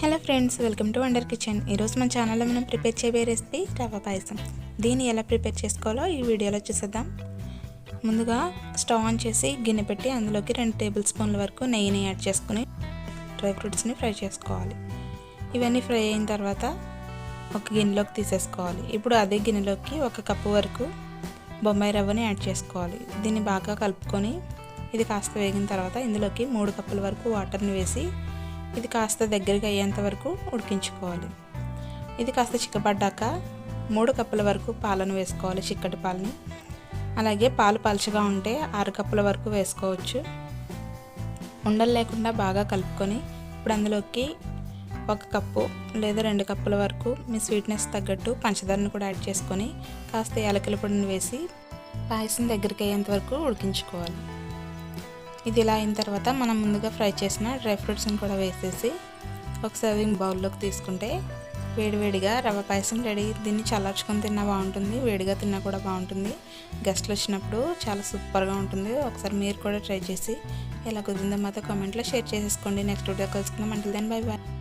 Hello friends welcome to wonder kitchen. ఈరోజు మన ఛానల్లో మనం ప్రిపేర్ చేయబోయే రెసిపీ రవ్వ పాయసం. దీన్ని ఎలా ప్రిపేర్ చేసుకోవాలో ఈ వీడియోలో చూసేద్దాం. ముందుగా స్టవ్ ఆన్ చేసి గిన్నె పెట్టి అందులోకి రెండు టేబుల్ స్పూన్ల వరకు నెయ్యిని యాడ్ చేసుకుని డ్రై ఫ్రూట్స్ని ఫ్రై చేసుకోవాలి. ఇవన్నీ ఫ్రై అయిన తర్వాత ఒక గిన్నెలోకి తీసేసుకోవాలి. ఇప్పుడు అదే గిన్నెలోకి ఒక కప్పు వరకు బొంబాయి రవ్వని యాడ్ చేసుకోవాలి. దీన్ని బాగా కలుపుకొని ఇది కాస్త వేగిన తర్వాత ఇందులోకి మూడు కప్పుల వరకు వాటర్ని వేసి ఇది కాస్త దగ్గరికి అయ్యేంత వరకు ఉడికించుకోవాలి. ఇది కాస్త చిక్కబడ్డాక మూడు కప్పుల వరకు పాలను వేసుకోవాలి చిక్కటి పాలని. అలాగే పాలు పలుచగా ఉంటే ఆరు కప్పుల వరకు వేసుకోవచ్చు. ఉండలు లేకుండా బాగా కలుపుకొని ఇప్పుడు అందులోకి ఒక కప్పు లేదా రెండు కప్పుల వరకు మీ స్వీట్నెస్ తగ్గట్టు పంచదారను కూడా యాడ్ చేసుకొని కాస్త యాలకుల పొడిని వేసి పాయసం దగ్గరికి అయ్యేంత వరకు ఉడికించుకోవాలి. ఇది ఇలా అయిన తర్వాత మనం ముందుగా ఫ్రై చేసిన డ్రై ఫ్రూట్స్ని కూడా వేసేసి ఒక సర్వింగ్ బౌల్లోకి తీసుకుంటే వేడివేడిగా రవ్వ పాయసం రెడీ. దీన్ని చల్లార్చుకొని తిన్నా బాగుంటుంది వేడిగా తిన్నా కూడా బాగుంటుంది. గెస్ట్లు వచ్చినప్పుడు చాలా సూపర్గా ఉంటుంది. ఒకసారి మీరు కూడా ట్రై చేసి ఎలా కుదిరిందో మాతో కామెంట్లో షేర్ చేసేసుకోండి. నెక్స్ట్ వీడియో కలుసుకుందాం. అంటే దెన్ బై బాయ్